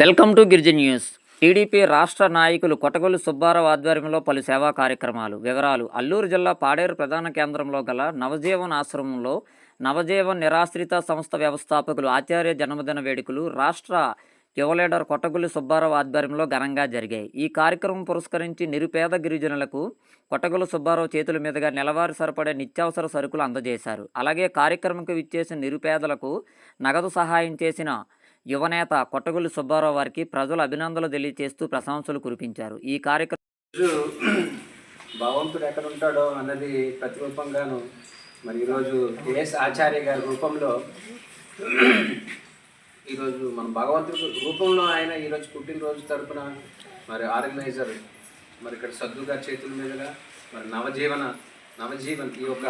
Welcome to Girijan news. TDP రాష్ట్ర నాయకులు కొటగొల్లు సుబ్బారావు ఆధ్వర్యంలో పలు సేవా కార్యక్రమాలు వివరాలు అల్లూరు జిల్లా పాడేరు ప్రధాన కేంద్రంలో గల నవజీవన్ ఆశ్రమంలో నవజీవన్ నిరాశ్రిత సంస్థ వ్యవస్థాపకులు ఆచార్య జన్మదిన వేడుకలు రాష్ట్ర యువ లీడర్ కొట్టగొల్లు సుబ్బారావు ఆధ్వర్యంలో ఘనంగా జరిగాయి. ఈ కార్యక్రమం పురస్కరించి నిరుపేద గిరిజనులకు కొట్టగొల్లు సుబ్బారావు చేతుల మీదుగా నెలవారీ సరిపడే నిత్యావసర సరుకులు అందజేశారు. అలాగే కార్యక్రమంకు విచ్చేసిన నిరుపేదలకు నగదు సహాయం చేసిన యువనేత కొట్టగొల్లు సుబ్బారావు వారికి ప్రజలు అభినందనలు తెలియజేస్తూ ప్రశంసలు కురిపించారు. ఈ కార్యక్రమం భగవంతుడు ఎక్కడ ఉంటాడో అన్నది ప్రతిరూపంగాను మరి ఈరోజు ఏఎస్ ఆచార్య గారి రూపంలో ఈరోజు మన భగవంతుడు రూపంలో ఆయన ఈరోజు పుట్టినరోజు తరపున మరి ఆర్గనైజర్ మరి ఇక్కడ సద్దు గారి చేతుల మీదుగా మరి నవజీవన నవజీవన్ ఈ యొక్క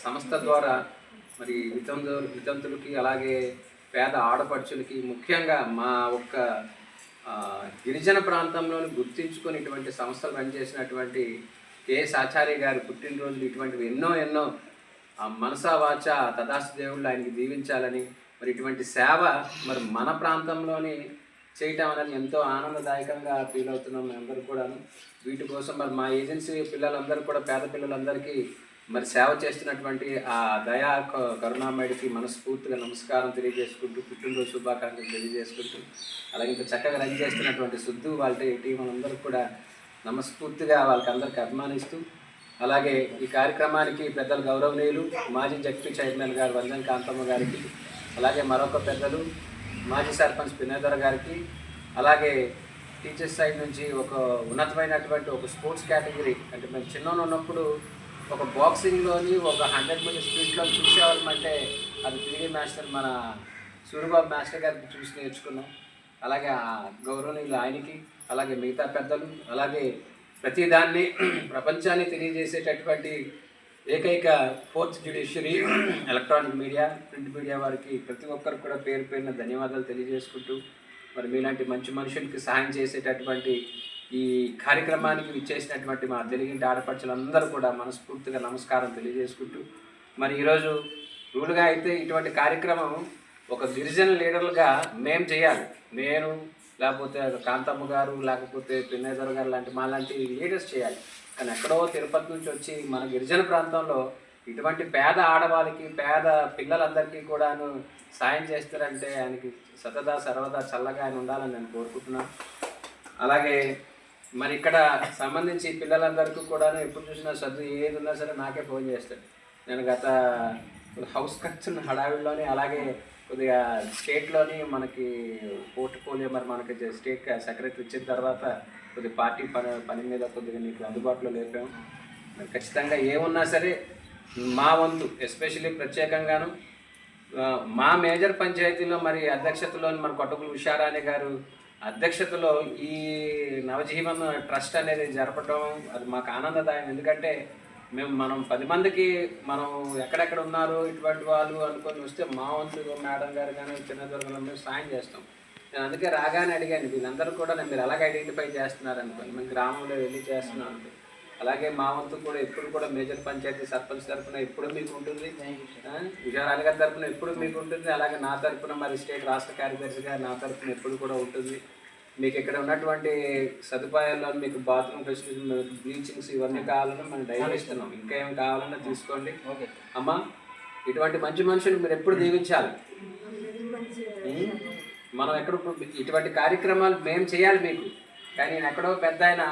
సంస్థ ద్వారా మరి వితంతు వితంతులకి అలాగే పేద ఆడపడుచులకి ముఖ్యంగా మా ఒక్క గిరిజన ప్రాంతంలోని గుర్తించుకొని ఇటువంటి సంస్థలు పనిచేసినటువంటి కేఎస్ ఆచార్య గారి పుట్టినరోజులు ఇటువంటివి ఎన్నో ఎన్నో మనసావాచ మనసా వాచ తదాస్తు దేవుళ్ళు ఆయనకి దీవించాలని మరి ఇటువంటి సేవ మరి మన ప్రాంతంలోని చేయటం అనేది ఎంతో ఆనందదాయకంగా ఫీల్ అవుతున్నాం మేమందరూ కూడాను. వీటి కోసం మరి మా ఏజెన్సీ పిల్లలందరూ కూడా పేద పిల్లలందరికీ మరి సేవ చేస్తున్నటువంటి ఆ దయా కరుణామయుడికి మనస్ఫూర్తిగా నమస్కారం తెలియజేసుకుంటూ పుట్టినరోజు శుభాకాంక్షలు తెలియజేసుకుంటూ అలాగే ఇంత చక్కగా రన్ చేస్తున్నటువంటి సుద్దు వాళ్ళ టీం అందరూ కూడా నమస్ఫూర్తిగా వాళ్ళకి అందరికీ అభిమానిస్తూ అలాగే ఈ కార్యక్రమానికి పెద్దలు గౌరవనీయులు మాజీ జడ్పీ చైర్మన్ గారు వంజన్ కాంతమ్మ గారికి అలాగే మరొక పెద్దలు మాజీ సర్పంచ్ పినేదర్ గారికి అలాగే టీచర్స్ సైడ్ నుంచి ఒక ఉన్నతమైనటువంటి ఒక స్పోర్ట్స్ కేటగిరీ అంటే మేము చిన్న ఉన్నప్పుడు ఒక బాక్సింగ్లోని ఒక హండ్రెడ్ మీటర్ స్పీడ్లో చూసేవాళ్ళమంటే అది పీడీ మాస్టర్ మన సూర్యబాబు మాస్టర్ గారికి చూసి నేర్చుకున్నాం. అలాగే ఆ గౌరవనీయులు ఆయనకి అలాగే మిగతా పెద్దలు అలాగే ప్రతిదాన్ని ప్రపంచాన్ని తెలియజేసేటటువంటి ఏకైక fourth judiciary electronic media print media వారికి ప్రతి ఒక్కరికి కూడా పేరు పేరున ధన్యవాదాలు తెలియజేసుకుంటూ మరి మీలాంటి మంచి మనుషులకి సహాయం చేసేటటువంటి ఈ కార్యక్రమానికి విచ్చేసినటువంటి మా తెలుగింటి ఆడపడుచులందరూ కూడా మనస్ఫూర్తిగా నమస్కారం తెలియజేసుకుంటూ మరి ఈరోజు రూలుగా అయితే ఇటువంటి కార్యక్రమం ఒక గిరిజన లీడర్లుగా మేము చేయాలి. నేను లేకపోతే కాంతమ్మ గారు లేకపోతే పిన్నేదర్ గారు లాంటి మా లాంటి లీడర్స్ చేయాలి. కానీ ఎక్కడో తిరుపతి నుంచి వచ్చి మన గిరిజన ప్రాంతంలో ఇటువంటి పేద ఆడవాళ్ళకి పేద పిల్లలందరికీ కూడాను సాయం చేస్తారంటే ఆయనకి సతదా సర్వదా చల్లగా ఆయన ఉండాలని నేను కోరుకుంటున్నాను. అలాగే మరి ఇక్కడ సంబంధించి పిల్లలందరికీ కూడా ఎప్పుడు చూసినా చదువు ఏది ఉన్నా సరే నాకే ఫోన్ చేస్తాడు. నేను గత హౌస్ ఖర్చున్న హడావిడిలోని అలాగే కొద్దిగా స్టేట్లోని మనకి పోర్ట్ఫోలియో మరి మనకి స్టేట్ సెక్రటరీ ఇచ్చిన తర్వాత కొద్దిగా పార్టీ పని పని మీద కొద్దిగా నీకు అందుబాటులో లేపాము మరి ఖచ్చితంగా ఏమున్నా సరే మా వంతు ఎస్పెషల్లీ ప్రత్యేకంగాను మా మేజర్ పంచాయతీలో మరి అధ్యక్షతలో మన కొట్టకులు ఉషారాణి గారు అధ్యక్షతలో ఈ నవజీవన్ ట్రస్ట్ అనేది జరపడం అది మాకు ఆనందదాయం. ఎందుకంటే మేము మనం పది మందికి మనం ఎక్కడెక్కడ ఉన్నారు ఇటువంటి వాళ్ళు అనుకొని వస్తే మా వంతు మేడం గారు కానీ చిన్నదొరగలు మేము సాయం చేస్తాం. నేను అందుకే రాగానే అడిగాను వీళ్ళందరూ కూడా నేను మీరు ఎలాగ ఐడెంటిఫై చేస్తున్నారు అనుకోండి మేము గ్రామంలో వెళ్ళి చేస్తున్నాం అలాగే మా వంతు కూడా ఎప్పుడు కూడా మేజర్ పంచాయతీ సర్పంచ్ తరఫున ఎప్పుడు మీకు ఉంటుంది. విజయరాణి గారి తరఫున ఎప్పుడు మీకు ఉంటుంది. అలాగే నా తరఫున మరి స్టేట్ రాష్ట్ర కార్యదర్శిగా నా తరఫున ఎప్పుడు కూడా ఉంటుంది. మీకు ఇక్కడ ఉన్నటువంటి సదుపాయాల్లో మీకు బాత్రూమ్ ఫెసిలిటీ బ్లీచింగ్స్ ఇవన్నీ కావాలన్నా మనం డైలీ ఇస్తున్నాం ఇంకా ఏం కావాలన్నా తీసుకోండి. అమ్మా ఇటువంటి మంచి మనుషులు మీరు ఎప్పుడు దీవించాలి? ఉం? మనం ఎక్కడ ఇటువంటి కార్యక్రమాలు మేము చేయాలి మీకు. కానీ నేను ఎక్కడో పెద్ద ఆయన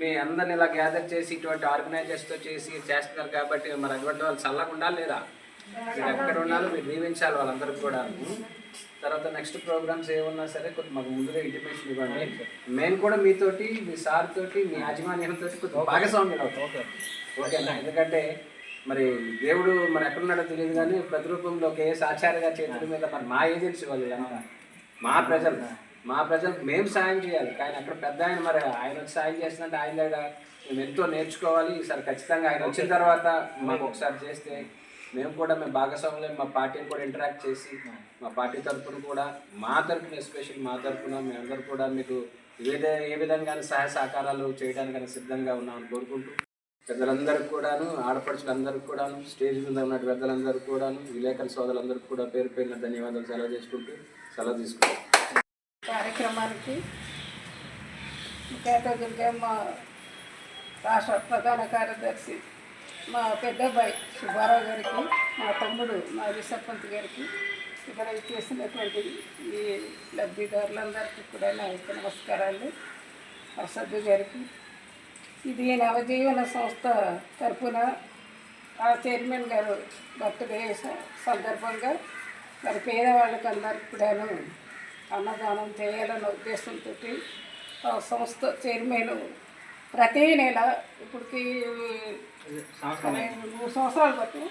మీ అందరిని ఇలా గ్యాదర్ చేసి ఇటువంటి ఆర్గనైజర్స్తో చేసి చేస్తున్నారు కాబట్టి మరి అటువంటి వాళ్ళు చల్లగా ఉండాలి లేదా? మీరు ఎక్కడ ఉండాలో మీరు దీవించాలి వాళ్ళందరికీ కూడా తర్వాత నెక్స్ట్ ప్రోగ్రామ్స్ ఏమన్నా సరే కొంచెం మాకు ముందుగా ఇంటిమేషన్ ఇవ్వండి. మేము కూడా మీతోటి మీ సార్ తోటి మీ యాజమాన్యంతో కొంచెం భాగస్వామ్యం అవుతాం. ఓకేనా ఎందుకంటే మరి దేవుడు మరి ఎక్కడున్నాడో తెలియదు కానీ ప్రతిరూపంలో కేఎస్ ఆచార్య గారి చేతుల మీద మరి మా ఏజెన్సీ వాళ్ళు. మా ప్రజలు. మా ప్రజలకు మేము సాయం చేయాలి. కానీ అక్కడ పెద్ద ఆయన మరి ఆయన వచ్చి సాయం చేసినట్టు ఆయన దగ్గర మేము ఎంతో నేర్చుకోవాలి. ఈసారి ఖచ్చితంగా ఆయన వచ్చిన తర్వాత మాకు ఒకసారి చేస్తే మేము కూడా మేము భాగస్వాములు మా పార్టీని కూడా ఇంటరాక్ట్ చేసి మా పార్టీ తరఫున కూడా మా తరఫున ఎస్పెషల్ మా తరఫున మేమందరూ కూడా మీకు ఏదే ఏ విధంగా సహాయ సహకారాలు చేయడానికి సిద్ధంగా ఉన్నామని కోరుకుంటూ పెద్దలందరికీ కూడాను ఆడపడుచులందరికీ కూడాను స్టేజ్ మీద ఉన్న పెద్దలందరికీ కూడాను విలేకరుల సోదరులందరికీ కూడా పేరు పేరున ధన్యవాదాలు సెలవు చేసుకుంటూ సెలవు తీసుకుంటాం. కార్యక్రమానికి ముఖ్య మా రాష్ట్ర ప్రధాన కార్యదర్శి మా పెద్దబ్బాయి సుబ్బారావు గారికి మా తమ్ముడు మా సర్పంచ్ గారికి ఇక్కడ చేసినటువంటి ఈ లబ్ధిదారులందరికీ కూడా నా యొక్క నమస్కారాలు. మా గారికి. ఇది నవజీవన సంస్థ తరఫున ఆ చైర్మన్ గారు బర్త్డే సందర్భంగా మరి పేదవాళ్ళకి అందరికీ కూడాను అన్నదానం చేయాలన్న ఉద్దేశంతో సంస్థ చైర్మన్ ప్రతి నెల ఇప్పటికి మూడు సంవత్సరాలు బట్టి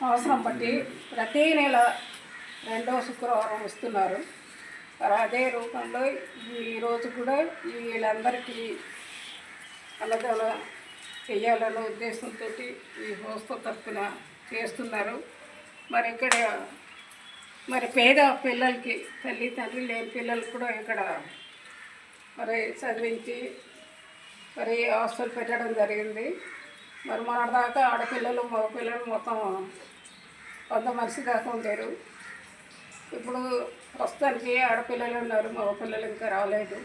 సంవత్సరం బట్టి ప్రతి నెల రెండవ శుక్రవారం వస్తున్నారు. మరి అదే రూపంలో ఈ రోజు కూడా వీళ్ళందరికీ అన్నదానం చేయాలన్న ఉద్దేశంతో ఈ సంస్థ తరఫున చేస్తున్నారు. మరి ఇక్కడ మరి పేద పిల్లలకి తల్లి తండ్రి లేని పిల్లలకు కూడా ఇక్కడ మరి చదివించి మరి హాస్టల్ పెట్టడం జరిగింది. మరి మన దాకా ఆడపిల్లలు మగపిల్లలు మొత్తం వంద మనిషి దాకా ఉండేరు. ఇప్పుడు ప్రస్తుతానికి ఆడపిల్లలు ఉన్నారు మగపిల్లలు ఇంకా రాలేదు.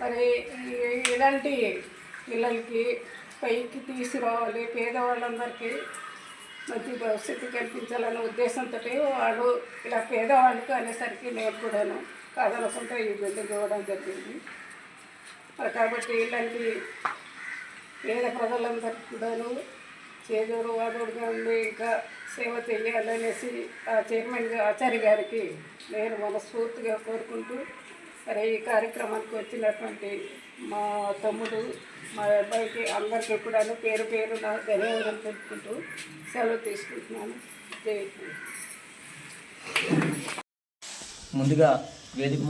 మరి ఇలాంటి పిల్లలకి పైకి తీసుకురావాలి. పేదవాళ్ళందరికీ మంచి భవిష్యత్తు కల్పించాలనే ఉద్దేశంతో వాడు ఇలా పేదవాళ్ళకు అనేసరికి నేను కూడాను కాదనుకుంటే ఈ బిల్డింగ్ ఇవ్వడం జరిగింది. మరి కాబట్టి ఇలాంటి పేద ప్రజలందరికీ కూడాను చేదూరు వాదోడుగా ఉండి ఇంకా సేవ చేయాలనేసి ఆ చైర్మన్ ఆచార్య గారికి నేను మనస్ఫూర్తిగా కోరుకుంటూ సరే ఈ కార్యక్రమానికి వచ్చినటువంటి మా తమ్ముడు మా అబ్బాయికి అందరికీ కూడా పేరు పేరు నా ధన్యవాదం తెలుపుకుంటూ సెలవు తీసుకుంటున్నాను. ముందుగా వేదిక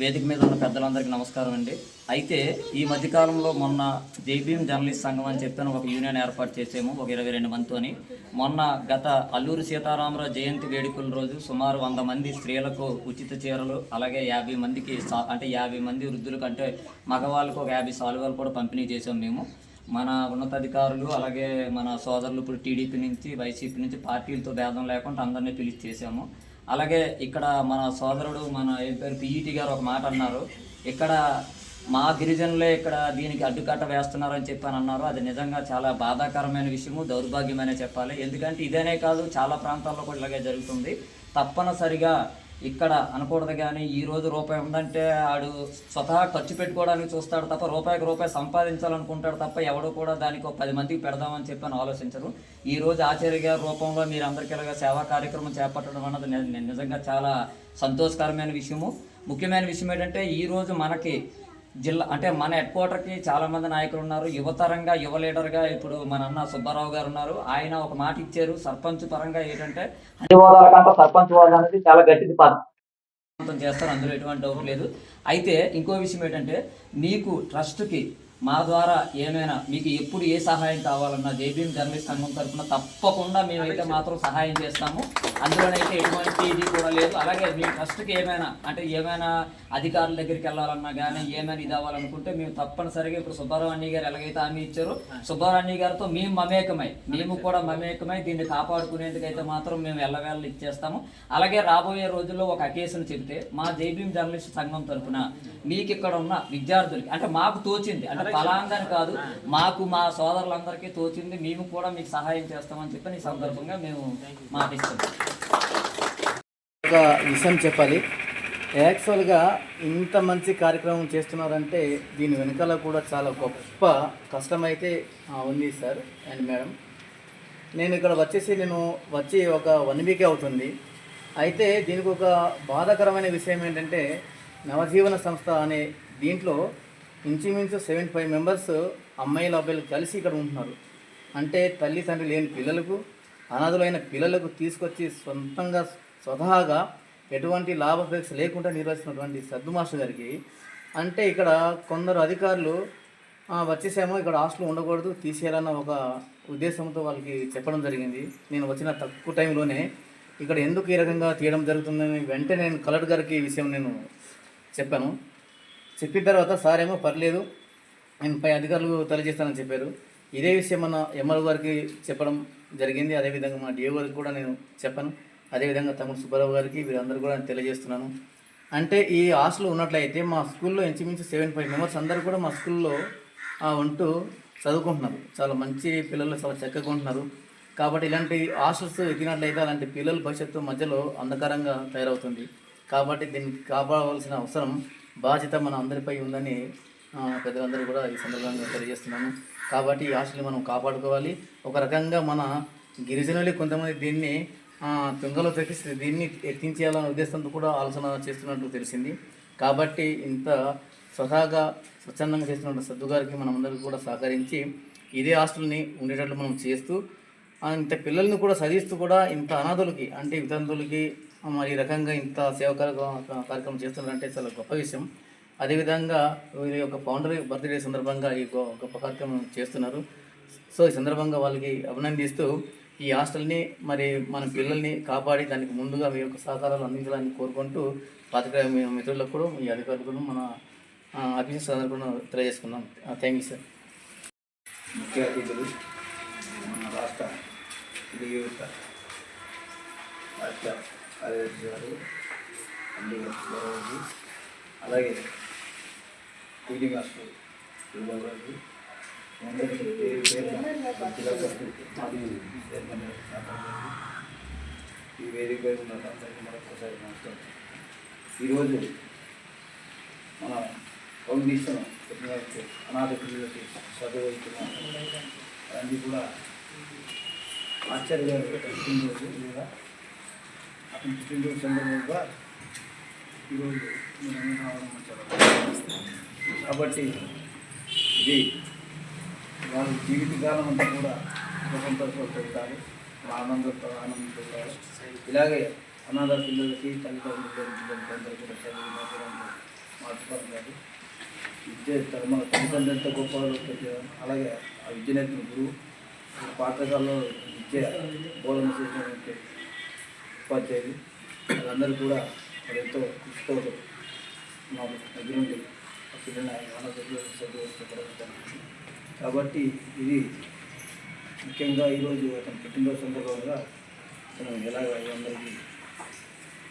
వేదిక మీద ఉన్న పెద్దలందరికీ నమస్కారం అండి. అయితే ఈ మధ్యకాలంలో మొన్న జేబీఎం జర్నలిస్ట్ సంఘం అని చెప్పాను ఒక యూనియన్ ఏర్పాటు చేసాము ఒక ఇరవై రెండు మందితోని మొన్న గత అల్లూరు సీతారామరావు జయంతి వేడుకల రోజు సుమారు వంద మంది స్త్రీలకు ఉచిత చీరలు అలాగే యాభై మందికి అంటే యాభై మంది వృద్ధులకు అంటే మగవాళ్ళకు ఒక యాభై సాలువాలు కూడా పంపిణీ చేసాం మేము. మన ఉన్నతాధికారులు అలాగే మన సోదరులు ఇప్పుడు టీడీపీ నుంచి వైసీపీ నుంచి పార్టీలతో భేదం లేకుండా అందరినీ పిలిచి చేసాము అలాగే ఇక్కడ మన సోదరుడు మన ఏం పేరు పిఈటి గారు ఒక మాట అన్నారు. ఇక్కడ మా గిరిజనులే ఇక్కడ దీనికి అడ్డుకట్ట వేస్తున్నారని చెప్పి అని అన్నారు అది నిజంగా చాలా బాధాకరమైన విషయము దౌర్భాగ్యమనే చెప్పాలి. ఎందుకంటే ఇదేనే కాదు చాలా ప్రాంతాల్లో కూడా ఇలాగే జరుగుతుంది. తప్పనిసరిగా ఇక్కడ అనకూడదు కానీ ఈ రోజు రూపాయి ఉందంటే ఆడు స్వతహా ఖర్చు పెట్టుకోవడానికి చూస్తాడు తప్ప రూపాయికి రూపాయి సంపాదించాలనుకుంటాడు తప్ప ఎవడు కూడా దానికి ఒక పది మందికి పెడదామని చెప్పి అని ఆలోచించరు. ఈ రోజు ఆచార్య గారి రూపంలో మీరు అందరికీ ఇలాగా సేవా కార్యక్రమం చేపట్టడం అన్నది నిజంగా చాలా సంతోషకరమైన విషయము. ముఖ్యమైన విషయం ఏంటంటే ఈరోజు మనకి జిల్లా అంటే మన హెడ్ క్వార్టర్కి చాలా మంది నాయకులు ఉన్నారు. యువతరంగా యువ లీడర్గా ఇప్పుడు మన అన్న సుబ్బారావు గారు ఉన్నారు. ఆయన ఒక మాట ఇచ్చారు. సర్పంచ్ పరంగా ఏంటంటే అన్ని హోదాల కంటే సర్పంచ్ హోదా అనేది చాలా గట్టిది పదం. చేస్తారు అందులో ఎటువంటి డౌట్ లేదు. అయితే ఇంకో విషయం ఏంటంటే మీకు ట్రస్ట్కి మా ద్వారా ఏమైనా మీకు ఎప్పుడు ఏ సహాయం కావాలన్నా జేబీఎం జర్నలిస్ట్ సంఘం తరఫున తప్పకుండా మేమైతే మాత్రం సహాయం చేస్తాము. అందులోనైతే ఎటువంటి ఇది కూడా లేదు. అలాగే మీ ట్రస్ట్కి ఏమైనా అంటే ఏమైనా అధికారుల దగ్గరికి వెళ్ళాలన్నా కానీ ఏమైనా ఇది అవ్వాలనుకుంటే మేము తప్పనిసరిగా ఇప్పుడు సుబ్బారావు గారు ఎలాగైతే హామీ ఇచ్చారో సుబ్బారావు గారితో మేము మమేకమై మేము కూడా మమేకమై దీన్ని కాపాడుకునేందుకైతే మాత్రం మేము ఎల్లవేళ ఇచ్చేస్తాము. అలాగే రాబోయే రోజుల్లో ఒక అకేషన్ చెబితే మా జేబీఎం జర్నలిస్ట్ సంఘం తరఫున మీకు ఇక్కడ ఉన్న విద్యార్థులకి అంటే మాకు తోచింది అంటే ఫలాందని కాదు. మాకు మా సోదరులందరికీ తోచింది మేము కూడా మీకు సహాయం చేస్తామని చెప్పి ఈ సందర్భంగా మేము మాటిస్తున్నాం. ఒక విషయం చెప్పాలి. యాక్చువల్గా ఇంత మంచి కార్యక్రమం చేస్తున్నారంటే దీని వెనకాల కూడా చాలా గొప్ప కష్టమైతే ఉంది సార్ అండ్ మేడం నేను ఇక్కడ వచ్చేసి నేను వచ్చి ఒక వన్ వీకే అవుతుంది. అయితే దీనికి ఒక బాధాకరమైన విషయం ఏంటంటే నవజీవన సంస్థ అనే దీంట్లో ఇంచుమించు సెవెంటీ ఫైవ్ మెంబర్స్ అమ్మాయిలు అబ్బాయిలు కలిసి ఇక్కడ ఉంటున్నారు. అంటే తల్లి తండ్రి లేని పిల్లలకు అనాథులైన పిల్లలకు తీసుకొచ్చి సొంతంగా స్వతహాగా ఎటువంటి లాభాపేక్ష లేకుండా నిర్వహిస్తున్నటువంటి సద్దు మాస్టర్ గారికి అంటే ఇక్కడ కొందరు అధికారులు వచ్చేసేమో వచ్చేసామో ఇక్కడ హాస్టల్ ఉండకూడదు తీసేయాలన్న ఒక ఉద్దేశంతో వాళ్ళకి చెప్పడం జరిగింది. నేను వచ్చిన తక్కువ టైంలోనే ఇక్కడ ఎందుకు ఈ రకంగా తీయడం జరుగుతుందని వెంటనే నేను కలెక్టర్ గారికి ఈ విషయం నేను చెప్పాను. చెప్పిన తర్వాత సార్ ఏమో పర్లేదు నేను పై అధికారులు తెలియజేస్తానని చెప్పారు. ఇదే విషయం మన ఎంఆర్ఓ గారికి చెప్పడం జరిగింది. అదేవిధంగా మా డిఓ గారికి కూడా నేను చెప్పాను. అదేవిధంగా తమ్ముడు సుబ్బారావు గారికి వీరందరూ కూడా నేను తెలియజేస్తున్నాను. అంటే ఈ హాస్టల్ ఉన్నట్లయితే మా స్కూల్లో ఇంచుమించు సెవెన్ ఫైవ్ మెంబర్స్ అందరూ కూడా మా స్కూల్లో ఉంటూ చదువుకుంటున్నారు. చాలా మంచి పిల్లలు చాలా చక్కగా ఉంటున్నారు. కాబట్టి ఇలాంటి హాస్టల్స్ ఎక్కినట్లయితే అలాంటి పిల్లల భవిష్యత్తు మధ్యలో అంధకారంగా తయారవుతుంది. కాబట్టి దీన్ని కాపాడవలసిన అవసరం బాధ్యత మన అందరిపై ఉందని పెద్దలందరూ కూడా ఈ సందర్భంగా తెలియజేస్తున్నాను కాబట్టి ఈ హాస్టల్ని మనం కాపాడుకోవాలి. ఒక రకంగా మన గిరిజనులే కొంతమంది దీన్ని తుంగలో తగ్గిస్తే దీన్ని ఎత్తించేయాలనే ఉద్దేశంతో కూడా ఆలోచన చేస్తున్నట్టు తెలిసింది. కాబట్టి ఇంత స్వతహాగా స్వచ్ఛందంగా చేస్తున్న సద్దుగారికి మనం అందరికీ కూడా సహకరించి ఇదే హాస్టల్ని ఉండేటట్లు మనం చేస్తూ ఇంత పిల్లల్ని కూడా చదివిస్తూ కూడా ఇంత అనాథులకి అంటే వితంతులకి మరి ఈ రకంగా ఇంత సేవకాల కార్యక్రమం చేస్తున్నారంటే చాలా గొప్ప విషయం. అదేవిధంగా వీరి యొక్క ఫౌండర్ బర్త్డే సందర్భంగా ఈ గొ- గొప్ప కార్యక్రమం చేస్తున్నారు. సో ఈ సందర్భంగా వాళ్ళకి అభినందిస్తూ ఈ హాస్టల్ని మరి మన పిల్లల్ని కాపాడి దానికి ముందుగా మీ యొక్క సహకారాలు అందించాలని కోరుకుంటూ పాతిక మిత్రులకు కూడా మీ అధికారులకు మన ఆఫీసర్స్ సందర్భంగా తెలియజేసుకున్నాం. Thank you sir. ముఖ్య అతిథులు మన రాష్ట్ర రాష్ట్ర కార్యదర్శి గారు గారు అలాగే టీడీ మాస్టర్ యువబాబు గారు అందరికీ పేరు ఈ వేదికపై ఉన్న అందరికీ మరొకసారి నమస్కారం. ఈరోజు మన ఫౌండేషన్ పిల్లలకి అనాథ పిల్లలకి చదువుతున్న అన్నీ కూడా ఆశ్చర్యంగా రోజు లేదా అతని పుట్టినరోజు సందర్భంగా ఈరోజు మనం కాబట్టి ఇది వారి జీవితకాలం అంతా కూడా సుఖంతో పెడతారు ఆనందంతో ఆనందంతో ఉంటారు ఇలాగే అనాథ పిల్లలకి తల్లిదండ్రులు అందరూ కూడా చదువు మార్చుకోవడం విద్య తమ తల్లిదండ్రులు ఎంత గొప్ప అలాగే ఆ విద్య నేర్పిన గురువు ఈ పాఠశాలలో విద్య బోధన చేసినటువంటి ఉపాధ్యాయులు వాళ్ళందరూ కూడా మరి ఎంతో కృషితో మాకు దగ్గరుండి ఆ పిల్లల్ని ఆనందంలో కాబట్టి ఇది ముఖ్యంగా ఈరోజు అతను పుట్టినరోజు సందర్భంగా అతను ఎలాగ అందరికీ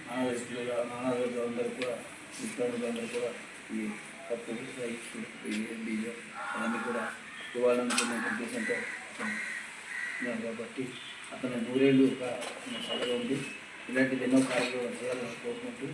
అనాథ అనాథలు అందరూ కూడా విద్యార్థులు అందరూ కూడా ఈ కప్పు రైస్ అవన్నీ కూడా ఇవ్వాలనుకున్న ఉద్దేశంతో ఉన్నారు కాబట్టి అతను నూరేళ్ళుగా చల్లగా ఉంది ఇలాంటిది ఎన్నో కార్యక్రమాలు చేయాలని కోరుకుంటూ